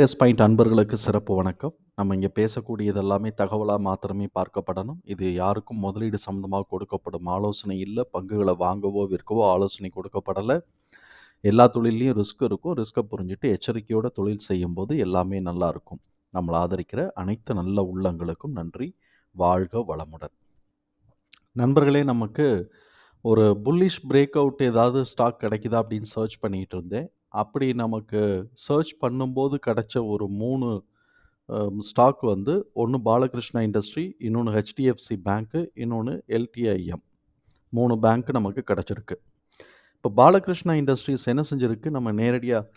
Trace point அன்பர்களுக்கு சிறப்பு வணக்கம். நம்ம இங்கே பேசக்கூடியது எல்லாமே தகவலாக மாத்திரமே பார்க்கப்படணும். இது யாருக்கும் முதலீடு சம்மந்தமாக கொடுக்கப்படும் ஆலோசனை இல்லை பங்குகளை வாங்கவோ, விற்கவோ ஆலோசனை கொடுக்கப்படலை எல்லா தொழிலையும் ரிஸ்க் இருக்கும். ரிஸ்க்கை புரிஞ்சுட்டு எச்சரிக்கையோட தொழில் செய்யும்போது எல்லாமே நல்லா இருக்கும். ஆதரிக்கிற அனைத்து நல்ல உள்ளங்களுக்கும் நன்றி. வாழ்க வளமுடன். நண்பர்களே நமக்கு ஒரு புல்லிஷ் பிரேக் அவுட் ஏதாவது ஸ்டாக் கிடைக்குதா அப்படின்னு சர்ச் பண்ணிகிட்டு இருந்தேன். அப்படி நமக்கு சர்ச் பண்ணும்போது கிடைச்ச ஒரு மூணு ஸ்டாக் வந்து ஒன்று பாலகிருஷ்ணா இண்டஸ்ட்ரி, இன்னொன்று ஹெச்டிஎஃப்சி பேங்க்கு, இன்னொன்று எல்டிஐஎம். மூணு பேங்க் நமக்கு கிடைச்சிருக்கு. இப்போ பாலகிருஷ்ணா இண்டஸ்ட்ரீஸ் என்ன செஞ்சிருக்கு, நம்ம நேரடியாக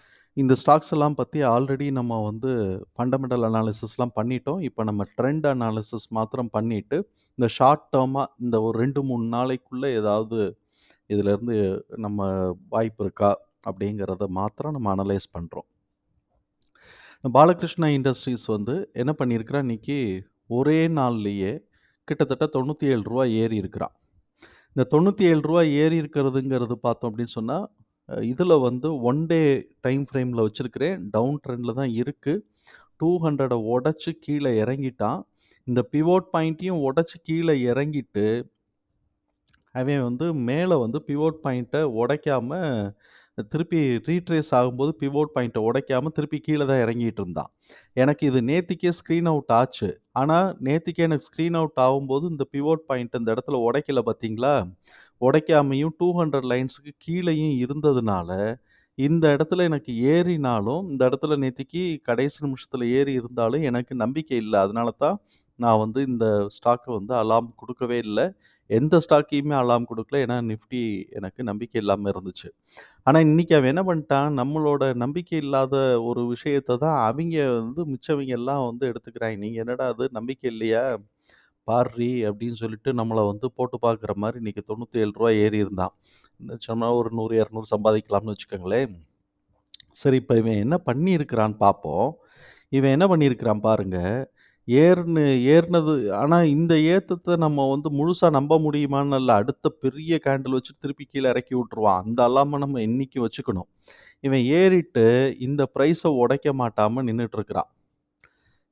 இந்த ஸ்டாக்ஸ் எல்லாம் பற்றி ஆல்ரெடி நம்ம வந்து ஃபண்டமெண்டல் அனாலிசிஸ்லாம் பண்ணிட்டோம். இப்போ நம்ம ட்ரெண்ட் அனாலிசிஸ் மாத்திரம் பண்ணிவிட்டு இந்த ஷார்ட் டேர்மாக இந்த ஒரு ரெண்டு மூணு நாளைக்குள்ளே ஏதாவது இதிலேருந்து நம்ம வாய்ப்பு இருக்கா? அப்படிங்கிறத மாத்திரம் நம்ம அனலைஸ் பண்றோம். பாலகிருஷ்ணா இண்டஸ்ட்ரீஸ் வந்து என்ன பண்ணியிருக்கிறா இன்றைக்கி ஒரே நாள்லேயே கிட்டத்தட்ட தொண்ணூற்றி ஏழு ரூபா ஏறி இருக்கிறான். இந்த தொண்ணூற்றி ஏழு ரூபா ஏறி இருக்கிறதுங்கிறது பார்த்தோம் அப்படின்னு சொன்னால் இதில் வந்து ஒன் டே டைம் ஃப்ரேமில் வச்சுருக்கிறேன் டவுன் ட்ரெண்டில் தான் இருக்குது டூ ஹண்ட்ரடை உடச்சி கீழே இறங்கிட்டான். இந்த பிவோட் பாயிண்ட்டையும் உடச்சி கீழே இறங்கிட்டு அவன் வந்து மேலே வந்து பிவோட் பாயிண்ட்டை உடைக்காம, திருப்பி ரீட்ரேஸ் ஆகும்போது பிவோட் பாயிண்ட்டை உடைக்காமல் திருப்பி கீழே தான் இறங்கிட்டு இருந்தான். எனக்கு இது நேத்திக்கே ஸ்க்ரீன் அவுட் ஆச்சு. ஆனால் நேத்திக்கே எனக்கு ஸ்க்ரீன் அவுட் ஆகும்போது இந்த பிவோட் பாயிண்ட் இந்த இடத்துல உடைக்கல பார்த்தீங்களா? உடைக்காமையும் டூ ஹண்ட்ரட் லைன்ஸுக்கு கீழேயும் இருந்ததுனால, இந்த இடத்துல எனக்கு ஏறினாலும், இந்த இடத்துல நேத்திக்கு கடைசி நிமிஷத்தில் ஏறி இருந்தாலும் எனக்கு நம்பிக்கை இல்லை அதனால தான் நான் வந்து இந்த ஸ்டாக்கை வந்து அலாம் கொடுக்கவே இல்லை எந்த ஸ்டாக்கையுமே அலாம் கொடுக்கல ஏன்னா நிஃப்டி எனக்கு நம்பிக்கை இல்லாமல் இருந்துச்சு. ஆனால் இன்னைக்கு அவன் என்ன பண்ணிட்டான், நம்மளோட நம்பிக்கை இல்லாத ஒரு விஷயத்தை தான் அவங்க வந்து மிச்சவங்க எல்லாம் வந்து எடுத்துக்கிறாங்க நீங்கள் என்னடா அது நம்பிக்கை இல்லையா? பார்ரி அப்படின்னு சொல்லிட்டு நம்மளை வந்து போட்டு பார்க்குற மாதிரி இன்றைக்கி தொண்ணூற்றி ஏழு ரூபா ஏறி இருந்தான். சொன்னால் ஒரு நூறு இரநூறு சம்பாதிக்கலாம்னு வச்சுக்கோங்களேன். சரி இப்போ இவன் என்ன பண்ணியிருக்கிறான்னு பார்ப்போம். இவன் என்ன பண்ணியிருக்கிறான் பாருங்கள் ஏறுன ஏறுனது ஆனா இந்த ஏத்தத்த நம்ம வந்து முழுசா நம்ப முடியுமான்னு இல்ல. அடுத்த பெரிய கேண்டில் வச்சு திருப்பி கீழ இறக்கி விட்டுருவான். அந்த அலார்ம நம்ம இன்னைக்கு வச்சுக்கணும். இவன் ஏறிட்டு இந்த பிரைஸ உடைக்க மாட்டாம நின்னுட்டு இருக்கிறான்.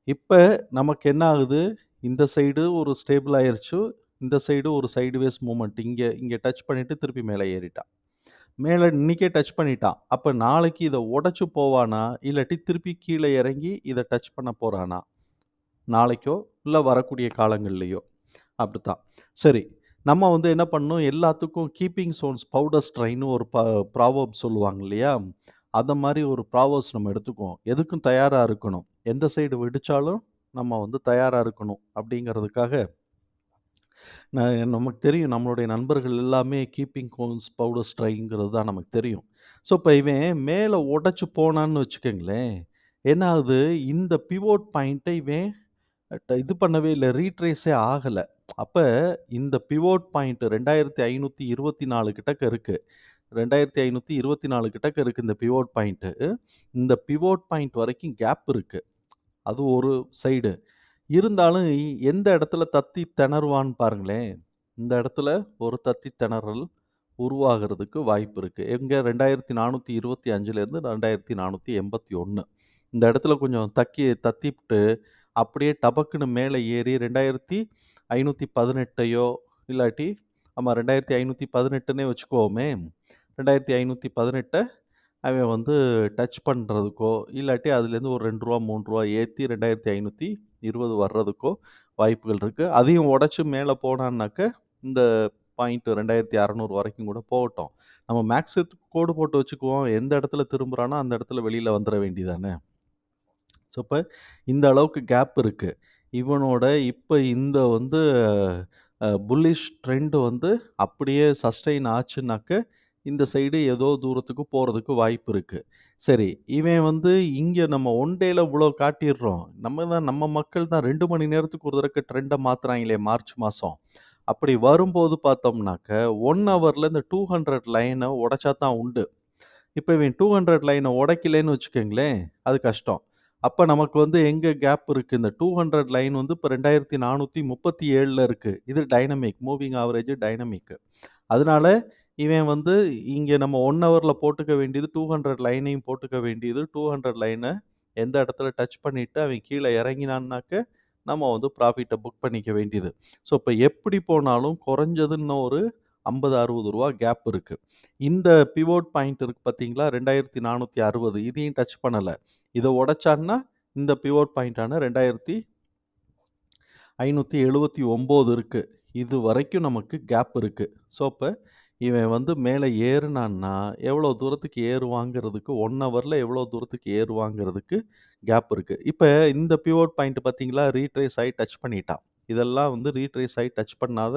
இப்ப நமக்கு என்ன ஆகுது, இந்த சைடு ஒரு ஸ்டேபிள் ஆயிருச்சு. இந்த சைடு ஒரு சைட்வேஸ் மூமெண்ட் இங்க இங்க டச் பண்ணிட்டு திருப்பி மேல ஏறிட்டான். மேல இன்னைக்கே டச் பண்ணிட்டான். அப்ப நாளைக்கு இத உடைச்சு போவானா? இல்லாட்டி திருப்பி கீழ இறங்கி இத டச் பண்ண போறானா? நாளைக்கோ, இல்லை வரக்கூடிய காலங்கள்லையோ அப்படித்தான். சரி. நம்ம வந்து என்ன பண்ணணும், எல்லாத்துக்கும் கீப்பிங் சோன்ஸ் பவுடர் ஸ்ட்ரைன்னு ஒரு ப ப்ராவெர்ப் சொல்லுவாங்க இல்லையா? அந்த மாதிரி ஒரு ப்ராவெர்ப்ஸ் நம்ம எடுத்துக்குவோம். எதுக்கும் தயாராக இருக்கணும். எந்த சைடு வெடித்தாலும் நம்ம வந்து தயாராக இருக்கணும். அப்படிங்கிறதுக்காக நமக்கு தெரியும் நம்மளுடைய நண்பர்கள் எல்லாமே கீப்பிங் கோன்ஸ் பவுடர் ஸ்ட்ரைங்கிறது தான் நமக்கு தெரியும். ஸோ, இப்போ இவன் மேலே உடச்சி போனான்னு வச்சுக்கோங்களேன் என்ன ஆகுது, இந்த பிவோட் பாயிண்ட்டை இவன் ட இது பண்ணவே இல்ல. ரீட்ரேஸே ஆகல. அப்ப இந்த பிவோட் பாயிண்ட் 2524 கிட்டக்க இருக்கு. 2524 கிட்டக்க இருக்கு இந்த பிவோட் பாயிண்ட். இந்த பிவோட் பாயிண்ட் வரைக்கும் கேப் இருக்கு. அது ஒரு சைடு. இருந்தாலும் எந்த இடத்துல தத்தி திணறுவான்னு பாருங்களேன். இந்த இடத்துல ஒரு தத்தி திணறல் உருவாகுறதுக்கு வாய்ப்பு இருக்கு. எங்க 2425லேருந்து 2481 இந்த இடத்துல கொஞ்சம் தக்கி தத்திப்புட்டு அப்படியே டபக்குன்னு மேலே ஏறி ரெண்டாயிரத்தி ஐநூற்றி பதினெட்டையோ இல்லாட்டி ஆமாம் ரெண்டாயிரத்தி ஐநூற்றி பதினெட்டுன்னே வச்சுக்குவோமே ரெண்டாயிரத்தி ஐநூற்றி பதினெட்டை அவன் வந்து டச் பண்ணுறதுக்கோ இல்லாட்டி அதுலேருந்து ஒரு ரெண்டு ரூபா மூணு ரூபா ஏற்றி ரெண்டாயிரத்தி ஐநூற்றி இருபது வர்றதுக்கோ வாய்ப்புகள் இருக்குது அதையும் உடச்சி மேலே போனான்னாக்க இந்த பாயிண்ட் ரெண்டாயிரத்தி அறநூறு வரைக்கும் கூட போகட்டும். நம்ம மேக்ஸுக்கு கோடு போட்டு வச்சுக்குவோம். எந்த இடத்துல திரும்புகிறானோ அந்த இடத்துல வெளியில் வந்துட வேண்டியதானே ஸோ, இப்போ இந்த அளவுக்கு கேப் இருக்குது இவனோட இப்போ இந்த வந்து புல்லிஷ் ட்ரெண்ட் வந்து அப்படியே சஸ்டெயின் ஆச்சுனாக்க இந்த சைடு ஏதோ தூரத்துக்கு போகிறதுக்கு வாய்ப்பு இருக்குது சரி, இவன் வந்து இங்கே நம்ம ஒன் டேயில் இவ்வளோ காட்டிடுறோம் நம்ம தான் நம்ம மக்கள் தான் ரெண்டு மணி நேரத்துக்கு ஒரு தடவை ட்ரெண்டை மாற்றுறாங்களே மார்ச் மாதம் அப்படி வரும்போது பார்த்தோம்னாக்க, ஒன் ஹவரில் இந்த டூ ஹண்ட்ரட் லைனை உடைச்சா தான் உண்டு. இப்போ இவன் 200 லைன உடைக்கலைன்னு வச்சுக்கோங்களேன் அது கஷ்டம். அப்ப நமக்கு வந்து எங்க கேப் இருக்கு, இந்த 200 லைன் வந்து இப்ப 2437ல இருக்கு. இது டைனமிக், மூவிங் ஆவரேஜ் டைனமிக். அதனால இவன் வந்து இங்க நம்ம 1 ஹவர்ல போட்டுக்க வேண்டியது 200 லைனையும் போட்டுக்க வேண்டியது 200 லைன எந்த இடத்துல டச் பண்ணிட்டு அவன் கீழ இறங்கினான்னாக்க, நம்ம வந்து ப்ராஃபிட்ட புக் பண்ணிக்க வேண்டியது. ஸோ, இப்ப எப்படி போனாலும் குறைஞ்சது இன்னும் ஒரு ரூ. 50, 60 கேப் இருக்கு. இந்த பிவோட் பாயிண்ட் இருக்கு பார்த்தீங்களா? 2460 இதையும் டச் பண்ணல. இதை உடைச்சான்னா, இந்த பிவோட் பாயிண்டான 2579 இருக்கு. இது வரைக்கும் நமக்கு கேப் இருக்குது ஸோ, இப்போ இவன் வந்து மேலே ஏறுனான்னா, எவ்வளோ தூரத்துக்கு ஏறுவாங்கிறதுக்கு ஒன் ஹவரில் எவ்வளோ தூரத்துக்கு ஏறுவாங்கிறதுக்கு கேப் இருக்குது இப்போ இந்த பிவோட் பாயிண்ட் பார்த்தீங்களா? ரீட்ரேஸ் ஆகி டச் பண்ணிட்டான். இதெல்லாம் வந்து ரீட்ரேஸ் ஆகி டச் பண்ணாத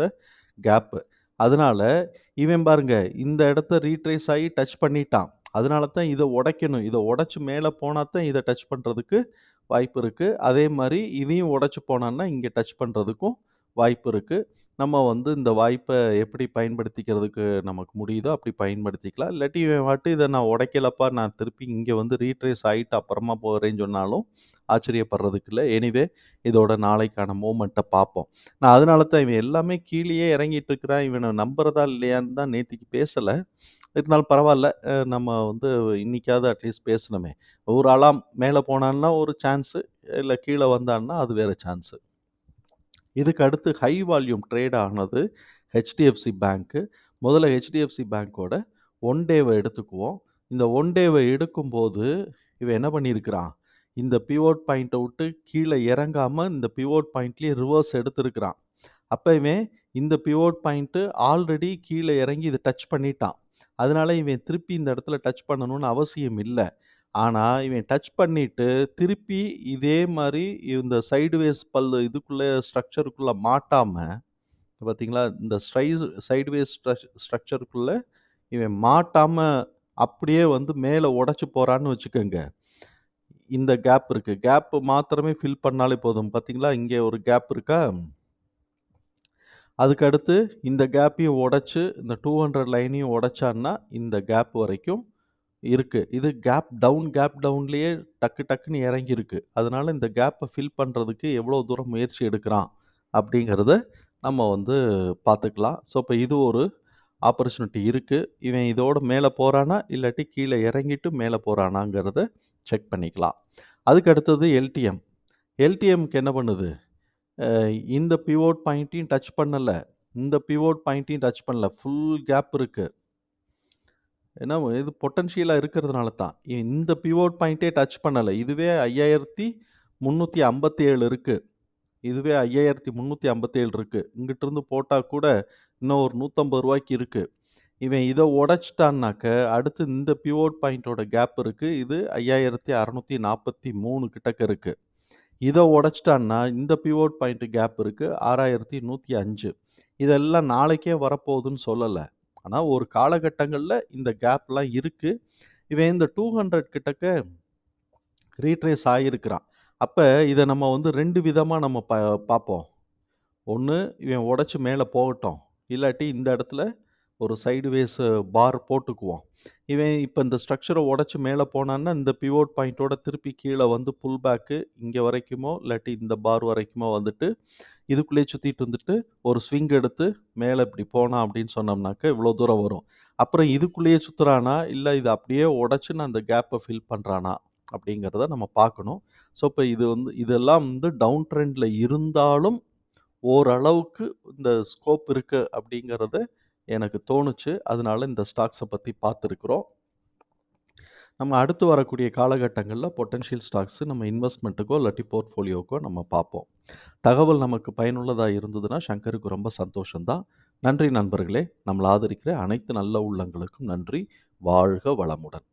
கேப்பு. அதனால இவன் பாருங்க, இந்த இடத்த ரீட்ரேஸ் ஆகி டச் பண்ணிட்டான். அதனால தான் இதை உடைக்கணும். இதை உடைச்சி மேலே போனால் தான் இதை டச் பண்ணுறதுக்கு வாய்ப்பு இருக்குது அதே மாதிரி இதையும் உடைச்சி போனான்னா, இங்கே டச் பண்ணுறதுக்கும் வாய்ப்பு இருக்குது நம்ம வந்து இந்த வாய்ப்பை எப்படி பயன்படுத்திக்கிறதுக்கு நமக்கு முடியுதோ, அப்படி பயன்படுத்திக்கலாம். இல்லாட்டி இவன் இதை நான் உடைக்கலப்பா, நான் திருப்பி இங்கே வந்து ரீட்ரேஸ் ஆகிட்டு அப்புறமா போகிறேன்னு சொன்னாலும் ஆச்சரியப்படுறதுக்கு இல்லை எனிவே இதோட நாளைக்கான மூமெண்ட்டை பார்ப்போம். நான் அதனால தான் இவன் எல்லாமே கீழேயே இறங்கிட்டு இருக்கிறான். இவனை நம்புறதா இல்லையான்னு தான் நேற்றுக்கு பேசலை இருந்தாலும் பரவாயில்ல நம்ம வந்து இன்னைக்காவது அட்லீஸ்ட் பேசணுமே. ஒரு ஆளா மேலே போனான்னா ஒரு சான்ஸு, இல்லை கீழே வந்தான்னா அது வேற சான்ஸு. இதுக்கு அடுத்து ஹை வால்யூம் ட்ரேட் ஆனது ஹெச்டிஎஃப்சி பேங்க்கு. முதல்ல ஹெச்டிஎஃப்சி பேங்க்கோட ஒன் டேவை எடுத்துக்குவோம். இந்த ஒன் டேவை எடுக்கும்போது, இவன் என்ன பண்ணியிருக்கிறான்? இந்த பிவோட் பாயிண்ட்டை விட்டு கீழே இறங்காமல் இந்த பிவோட் பாயிண்ட்லேயே ரிவர்ஸ் எடுத்திருக்கிறான். அப்ப இந்த பிவோட் பாயிண்ட்டு ஆல்ரெடி கீழே இறங்கி இதை டச் பண்ணிட்டான். அதனால இவன் திருப்பி இந்த இடத்துல டச் பண்ணணும்னு அவசியம் இல்லை ஆனால் இவன் டச் பண்ணிட்டு திருப்பி இதே மாதிரி இந்த சைடுவேஸ் பல்லு இதுக்குள்ளே ஸ்ட்ரக்சருக்குள்ளே மாட்டாமல் பார்த்தீங்களா? இந்த ஸ்ட்ரைஸ் சைடுவேஸ் ஸ்ட்ரக்சருக்குள்ளே இவன் மாட்டாமல் அப்படியே வந்து மேலே உடச்சி போகிறான்னு வச்சுக்கோங்க இந்த கேப் இருக்குது கேப் மாத்திரமே ஃபில் பண்ணாலே போதும். பார்த்தீங்களா? இங்கே ஒரு கேப் இருக்கா? அதுக்கடுத்து இந்த கேப்பையும் உடச்சி இந்த 200 லைனையும் உடைச்சான்னா, இந்த கேப் வரைக்கும் இருக்குது இது கேப் டவுன் கேப் டவுன்லேயே டக்கு டக்குன்னு இறங்கியிருக்கு. அதனால் இந்த கேப்பை ஃபில் பண்ணுறதுக்கு எவ்வளோ தூரம் முயற்சி எடுக்கிறான்? அப்படிங்கிறத நம்ம வந்து பார்த்துக்கலாம். ஸோ, இப்போ இது ஒரு ஆப்பர்ச்சுனிட்டி இருக்குது இவன் இதோட மேலே போகிறானா இல்லாட்டி கீழே இறங்கிட்டு மேலே போகிறானாங்கிறத செக் பண்ணிக்கலாம். அதுக்கு அடுத்தது எல்டிஎம். எல்டிஎம்க்கு என்ன பண்ணுது? அ இந்த பிவோட் பாயிண்ட்டையும் டச் பண்ணல. இந்த பிவோட் பாயிண்ட்டையும் டச் பண்ணல. ஃபுல் கேப் இருக்கு. ஏன்னா, இது பொட்டன்ஷியலாக இருக்கிறதுனால தான். இந்த பிவோட் பாயிண்ட்டே டச் பண்ணலை இதுவே ஐயாயிரத்தி முன்னூற்றி ஐம்பத்தேழு இருக்குது இதுவே ஐயாயிரத்தி முந்நூற்றி ஐம்பத்தேழு இருக்குது இங்கிட்டிருந்து போட்டால் கூட இன்னும் ஒரு நூற்றம்பது ரூபாய்க்கு இருக்குது இவன் இதை உடச்சிட்டான்னாக்க அடுத்து இந்த பிவோட் பாயிண்ட்டோட கேப் இருக்குது இது 5643 கிட்டக்க இருக்குது இதை உடைச்சிட்டான்னா இந்த பிவோட் பாயிண்ட் கேப் இருக்குது ஆறாயிரத்தி நூற்றி அஞ்சு இதெல்லாம் நாளைக்கே வரப்போகுதுன்னு சொல்லலை ஆனால் ஒரு காலகட்டங்களில் இந்த கேப்லாம் இருக்குது இவன் இந்த 200 கிட்டக்க ரீட்ரேஸ் ஆகியிருக்கிறான். அப்போ இதை நம்ம வந்து ரெண்டு விதமாக நம்ம ப பார்ப்போம். ஒன்று இவன் உடச்சி மேலே போகட்டும். இல்லாட்டி இந்த இடத்துல ஒரு சைட்வேஸ் பார் போட்டுக்குவோம். இவன் இப்போ இந்த ஸ்ட்ரக்சரை உடைச்சு மேலே போனான்னா, இந்த பிவோட் பாயிண்ட்டோட திருப்பி கீழே வந்து புல் பேக்கு இங்கே வரைக்குமோ, இல்லாட்டி இந்த பார் வரைக்குமோ வந்துட்டு, இதுக்குள்ளேயே சுற்றிட்டு வந்துட்டு ஒரு ஸ்விங் எடுத்து மேலே இப்படி போனான் அப்படின்னு சொன்னோம்னாக்க, இவ்வளோ தூரம் வரும். அப்புறம் இதுக்குள்ளேயே சுற்றுறானா இல்லை இது அப்படியே உடைச்சுன்னு அந்த கேப்பை ஃபில் பண்ணுறானா அப்படிங்கிறத நம்ம பார்க்கணும். ஸோ, இப்போ இது வந்து இதெல்லாம் வந்து டவுன் ட்ரெண்டில் இருந்தாலும், ஓரளவுக்கு இந்த ஸ்கோப் இருக்குது அப்படிங்கிறத எனக்கு தோணுச்சு. அதனால இந்த ஸ்டாக்ஸை பற்றி பார்த்துருக்குறோம் நம்ம அடுத்து வரக்கூடிய காலகட்டங்களில் பொட்டன்ஷியல் ஸ்டாக்ஸு நம்ம இன்வெஸ்ட்மெண்ட்டுக்கோ இல்லாட்டி போர்ட்ஃபோலியோக்கோ நம்ம பார்ப்போம். தகவல் நமக்கு பயனுள்ளதாக இருந்ததுன்னா, சங்கருக்கு ரொம்ப சந்தோஷம்தான் நன்றி நண்பர்களே! நம்மளை ஆதரிக்கிற அனைத்து நல்ல உள்ளங்களுக்கும் நன்றி. வாழ்க வளமுடன்!